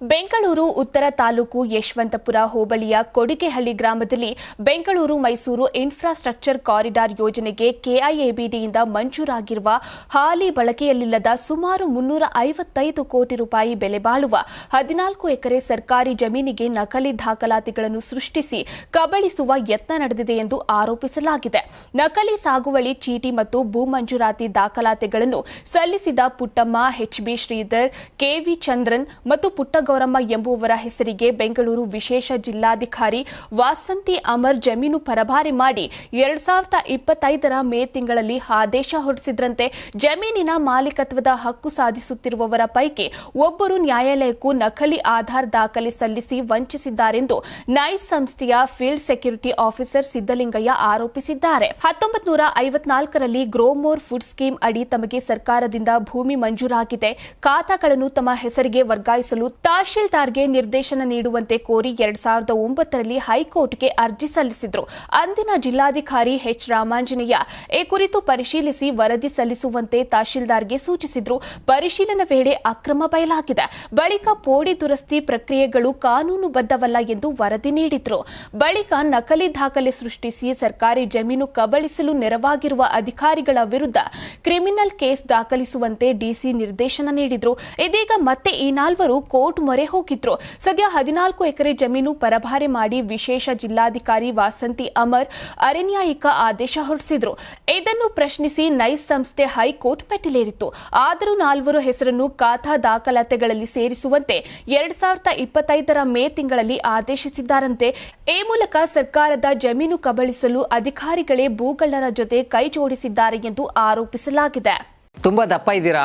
ಬೆಂಗಳೂರು ಉತ್ತರ ತಾಲೂಕು ಯಶವಂತಪುರ ಹೋಬಳಿಯ ಕೊಡಿಗೆಹಳ್ಳಿ ಗ್ರಾಮದಲ್ಲಿ ಬೆಂಗಳೂರು ಮೈಸೂರು ಇನ್ಫ್ರಾಸ್ಟ್ರಕ್ಚರ್ ಕಾರಿಡಾರ್ ಯೋಜನೆಗೆ ಕೆಐಎಬಿಡಿಯಿಂದ ಮಂಜೂರಾಗಿರುವ ಹಾಲಿ ಬಳಕೆಯಲ್ಲಿಲ್ಲದ ಸುಮಾರು ಮುನ್ನೂರ ಐವತ್ತೈದು ಕೋಟಿ ರೂಪಾಯಿ ಬೆಲೆ ಬಾಳುವ ಹದಿನಾಲ್ಕು ಎಕರೆ ಸರ್ಕಾರಿ ಜಮೀನಿಗೆ ನಕಲಿ ದಾಖಲಾತಿಗಳನ್ನು ಸೃಷ್ಟಿಸಿ ಕಬಳಿಸುವ ಯತ್ನ ನಡೆದಿದೆ ಎಂದು ಆರೋಪಿಸಲಾಗಿದೆ. ನಕಲಿ ಸಾಗುವಳಿ, ಚೀಟಿ ಮತ್ತು ಭೂ ಮಂಜೂರಾತಿ ದಾಖಲಾತಿಗಳನ್ನು ಸಲ್ಲಿಸಿದ ಪುಟ್ಟಮ್ಮ ಎಚ್ಬಿ ಶ್ರೀಧರ್ ಕೆವಿ ಚಂದ್ರನ್ ಮತ್ತು ಪುಟ್ಟಗೌರಮ್ಮ ಎಂಬುವವರ ಹೆಸರಿಗೆ ಬೆಂಗಳೂರು ವಿಶೇಷ ಜಿಲ್ಲಾಧಿಕಾರಿ ವಾಸಂತಿ ಅಮರ್ ಜಮೀನು ಪರಭಾರಿ ಮಾಡಿ ಎರಡ್ ಸಾವಿರದ ಇಪ್ಪತ್ತೈದರ ಮೇ ತಿಂಗಳಲ್ಲಿ ಆದೇಶ ಹೊರಡಿಸಿದ್ರಂತೆ ಜಮೀನಿನ ಮಾಲೀಕತ್ವದ ಹಕ್ಕು ಸಾಧಿಸುತ್ತಿರುವವರ ಪೈಕಿ ಒಬ್ಬರು ನ್ಯಾಯಾಲಯಕ್ಕೂ ನಕಲಿ ಆಧಾರ್ ದಾಖಲೆ ಸಲ್ಲಿಸಿ ವಂಚಿಸಿದ್ದಾರೆಂದು ನೈಸ್ ಸಂಸ್ಥೆಯ ಫೀಲ್ಡ್ ಸೆಕ್ಯೂರಿಟಿ ಆಫೀಸರ್ ಸಿದ್ದಲಿಂಗಯ್ಯ ಆರೋಪಿಸಿದ್ದಾರೆ. ಹತ್ತೊಂಬತ್ತು ನೂರ ಐವತ್ನಾಲ್ಕರಲ್ಲಿ ಗ್ರೋಮೋರ್ ಫುಡ್ ಸ್ಕೀಮ್ ಅಡಿ ತಮಗೆ ಸರ್ಕಾರದಿಂದ ಭೂಮಿ ಮಂಜೂರಾಗಿದೆ. ಖಾತಾಗಳನ್ನು ತಮ್ಮ ಹೆಸರಿಗೆ ವರ್ಗಾಯಿಸಲು ತಹಶೀಲ್ದಾರ್ಗೆ ನಿರ್ದೇಶನ ನೀಡುವಂತೆ ಕೋರಿ ಎರಡ್ ಸಾವಿರದ ಒಂಬತ್ತರಲ್ಲಿ ಹೈಕೋರ್ಟ್ಗೆ ಅರ್ಜಿ ಸಲ್ಲಿಸಿದ್ರು. ಅಂದಿನ ಜಿಲ್ಲಾಧಿಕಾರಿ ಎಚ್ ರಾಮಾಂಜನೇಯ ಈ ಕುರಿತು ಪರಿಶೀಲಿಸಿ ವರದಿ ಸಲ್ಲಿಸುವಂತೆ ತಹಶೀಲ್ದಾರ್ಗೆ ಸೂಚಿಸಿದ್ರು. ಪರಿಶೀಲನೆ ವೇಳೆ ಅಕ್ರಮ ಬಯಲಾಗಿದೆ. ಬಳಿಕ ಪೋಡಿ ದುರಸ್ತಿ ಪ್ರಕ್ರಿಯೆಗಳು ಕಾನೂನುಬದ್ಧವಲ್ಲ ಎಂದು ವರದಿ ನೀಡಿದ್ರು. ಬಳಿಕ ನಕಲಿ ದಾಖಲೆ ಸೃಷ್ಟಿಸಿ ಸರ್ಕಾರಿ ಜಮೀನು ಕಬಳಿಸಲು ನೆರವಾಗಿರುವ ಅಧಿಕಾರಿಗಳ ವಿರುದ್ಧ ಕ್ರಿಮಿನಲ್ ಕೇಸ್ ದಾಖಲಿಸುವಂತೆ ಡಿಸಿ ನಿರ್ದೇಶನ ನೀಡಿದ್ರು. ಇದೀಗ ಮತ್ತೆ ಈ ನಾಲ್ವರು ಕೋರ್ಟ್ ಮೊರೆ ಹೋಗಿದ್ರು. ಸದ್ಯ ಹದಿನಾಲ್ಕು ಎಕರೆ ಜಮೀನು ಪರಭಾರೆ ಮಾಡಿ ವಿಶೇಷ ಜಿಲ್ಲಾಧಿಕಾರಿ ವಾಸಂತಿ ಅಮರ್ ಅರೆನ್ಯಾಯಿಕ ಆದೇಶ ಹೊರಡಿಸಿದ್ರು. ಇದನ್ನು ಪ್ರಶ್ನಿಸಿ ನೈಸ್ ಸಂಸ್ಥೆ ಹೈಕೋರ್ಟ್ ಮೆಟ್ಟಿಲೇರಿತ್ತು. ಆದರೂ ನಾಲ್ವರು ಹೆಸರನ್ನು ಖಾತಾ ದಾಖಲಾತಿಗಳಲ್ಲಿ ಸೇರಿಸುವಂತೆ ಎರಡ್ ಸಾವಿರದ ಇಪ್ಪತ್ತೈದರ ಮೇ ತಿಂಗಳಲ್ಲಿ ಆದೇಶಿಸಿದ್ದಾರಂತೆ. ಈ ಮೂಲಕ ಸರ್ಕಾರದ ಜಮೀನು ಕಬಳಿಸಲು ಅಧಿಕಾರಿಗಳೇ ಭೂಗಳ್ಳರ ಜೊತೆ ಕೈ ಜೋಡಿಸಿದ್ದಾರೆ ಎಂದು ಆರೋಪಿಸಲಾಗಿದೆ. ತುಂಬಾ ದಪ್ಪ ಇದ್ದೀರಾ?